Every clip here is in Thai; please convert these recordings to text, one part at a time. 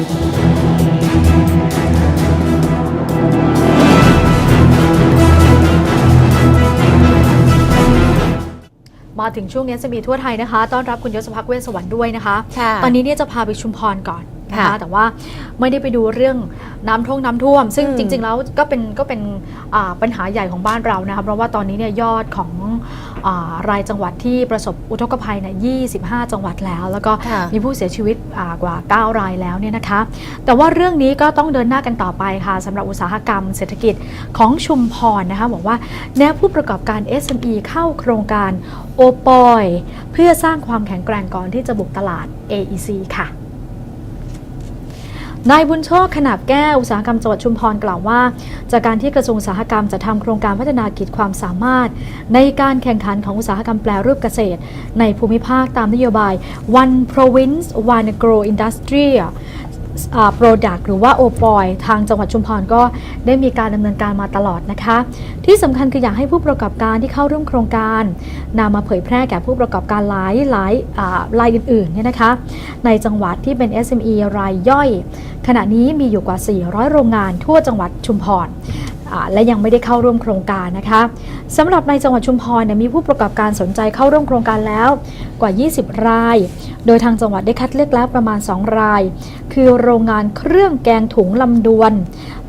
มาถึงช่วงนี้จะมีทั่วไทยนะคะ ต้อนรับคุณยศพักเวชสวรรค์ด้วยนะคะค่ะตอนนี้เนี่ยจะพาไปชุมพรก่อนนะคะค่ะแต่ว่าไม่ได้ไปดูเรื่องน้ำท่วมน้ำท่วม ซึ่งอืมจริง ๆ แล้วก็เป็นก็เป็นอ่าปัญหาใหญ่ของบ้านเรานะคะเพราะว่าตอนนี้เนี่ยยอดของ อารายจังหวัดที่ประสบอุทกภัยเนี่ย25 จังหวัดแล้ว แล้วก็ค่ะมีผู้เสียชีวิตอ่ากว่า 9 รายแล้วเนี่ยนะคะ แต่ว่าเรื่องนี้ก็ต้องเดินหน้ากันต่อไปค่ะสำหรับอุตสาหกรรมเศรษฐกิจของชุมพรนะคะบอกว่าแนวผู้ประกอบการ SME เข้าโครงการโอปอย เพื่อสร้างความแข็งแกร่งก่อนที่จะบุกตลาด AEC ค่ะ นายบุญโชคขนาบแก้วอุตสาหกรรมจังหวัดชุมพรกล่าวว่า จากการที่กระทรวงอุตสาหกรรมจะทำโครงการพัฒนากิจความสามารถ ในการแข่งขันของอุตสาหกรรมแปลรูปเกษตร ในภูมิภาคตามนโยบาย One Province One Grow Industry โปรดักต์หรือว่าโอปอยทางจังหวัดชุมพรก็ได้มีการดำเนินการมาตลอดนะคะ ที่สำคัญคืออยากให้ผู้ประกอบการที่เข้าร่วมโครงการนำมาเผยแพร่แก่ผู้ประกอบการหลายหลายรายอื่นๆเนี่ยนะคะ ในจังหวัดที่เป็น SME รายย่อย ขณะนี้มีอยู่กว่า 400 โรงงานทั่วจังหวัดชุมพร และยังไม่ได้เข้าร่วมโครงการนะคะสำหรับในจังหวัดชุมพรเนี่ยมีผู้ประกอบการสนใจเข้าร่วมโครงการแล้วกว่า 20 ราย โดยทางจังหวัดได้คัดเลือกแล้วประมาณ 2 ราย คือโรงงานเครื่องแกงถุงลำดวน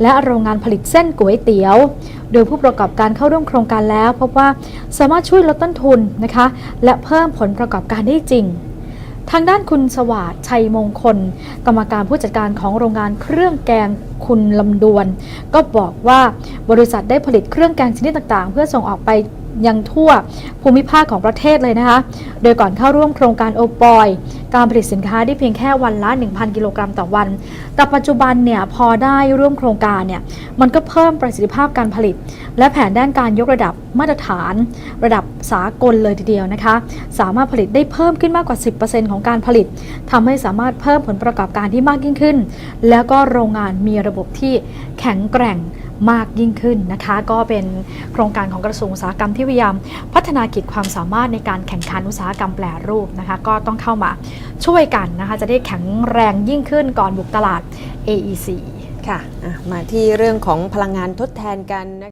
และโรงงานผลิตเส้นก๋วยเตี๋ยว โดยผู้ประกอบการเข้าร่วมโครงการแล้ว พบว่าสามารถช่วยลดต้นทุนนะคะ และเพิ่มผลประกอบการได้จริง ทางด้านคุณสวัสดิ์ชัยมงคล กรรมการผู้จัดการของโรงงานเครื่องแกงคุณลำดวน ก็บอกว่าบริษัทได้ผลิตเครื่องแกงชนิดต่างๆ เพื่อส่งออกไปยังทั่วภูมิภาคของประเทศเลยนะคะ โดยก่อนเข้าร่วมโครงการโอปอย การผลิตสินค้าได้เพียงแค่วันละ 1,000 กิโลกรัมต่อวัน แต่ปัจจุบันเนี่ยพอได้ร่วมโครงการเนี่ยมันก็เพิ่มประสิทธิภาพการผลิต และแผนด้านการยกระดับมาตรฐาน ระดับสากลเลยทีเดียวนะคะ สามารถผลิตได้เพิ่มขึ้นมากกว่า 10%ของการผลิตทำให้สามารถเพิ่มผลประกอบการที่มากยิ่งขึ้น แล้วก็โรงงานมีระบบที่แข็งแกร่ง มากยิ่งขึ้นนะคะ ก็เป็นโครงการของกระทรวงอุตสาหกรรมที่พยายามพัฒนาขีดความสามารถในการแข่งขันอุตสาหกรรมแปรรูปนะคะ ก็ต้องเข้ามาช่วยกันนะคะ จะได้แข็งแรงยิ่งขึ้นก่อนบุกตลาด AEC ค่ะอะมาที่เรื่องของพลังงานทดแทนกันนะคะ